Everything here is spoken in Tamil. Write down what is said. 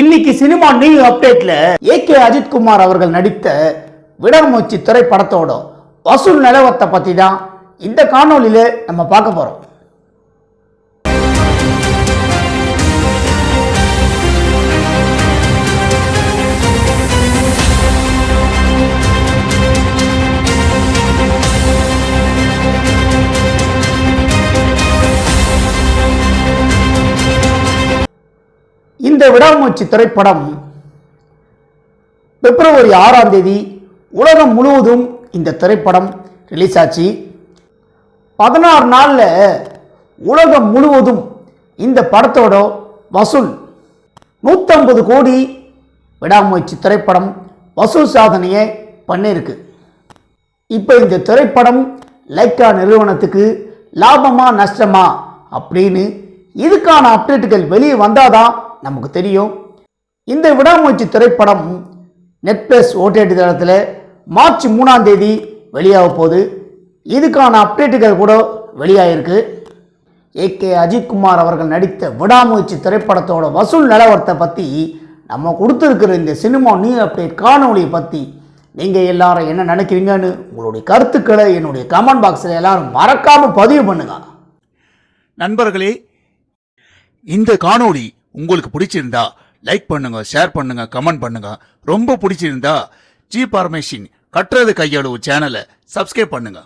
இன்னைக்கு சினிமா நியூ அப்டேட்ல ஏ கே அஜித்குமார் அவர்கள் நடித்த விடர்மூச்சி திரைப்படத்தோட வசூல் நிலவரத்தை பத்தி தான் இந்த காணொளியில நம்ம பார்க்க போறோம். இந்த விடாமூச்சி திரைப்படம் பிப்ரவரி ஆறாம் தேதி உலகம் முழுவதும் இந்த திரைப்படம் ரிலீஸ் ஆச்சு. பதினாறு நாளில் உலகம் முழுவதும் இந்த படத்தோட வசூல் நூற்றம்பது கோடி விடாமுயற்சி திரைப்படம் வசூல் சாதனையை பண்ணியிருக்கு இப்போ இந்த திரைப்படம் லைக்கா நிறுவனத்துக்கு லாபமா நஷ்டமா அப்படின்னு இதுக்கான அப்டேட்டுகள் வெளியே வந்தாதான் நமக்கு தெரியும். இந்த விடாமுயற்சி திரைப்படம் நெட்பிளஸ் ஓடிடி தளத்தில் மார்ச் மூணாம் தேதி வெளியாக போகுது. இதுக்கான அப்டேட்டுகள் கூட வெளியாகிருக்கு ஏகே அஜித்குமார் அவர்கள் நடித்த விடாமுயற்சி திரைப்படத்தோட வசூல் நிலவரத்தை பற்றி நம்ம கொடுத்துருக்கிற இந்த சினிமா நியூ அப்டேட் காணொலியை பற்றி நீங்கள் எல்லாரும் என்ன நினைக்கிறீங்கன்னு உங்களுடைய கருத்துக்களை என்னுடைய கமெண்ட் பாக்ஸில் எல்லாரும் மறக்காமல் பதிவு பண்ணுங்க. நண்பர்களே இந்த காணொளி உங்களுக்கு பிடிச்சிருந்தா லைக் பண்ணுங்க ஷேர் பண்ணுங்க கமெண்ட் பண்ணுங்க. ரொம்ப பிடிச்சிருந்தா ஜி பார்மேஷின் கட்டுறது கையளவு சேனலை சப்ஸ்கிரைப் பண்ணுங்க.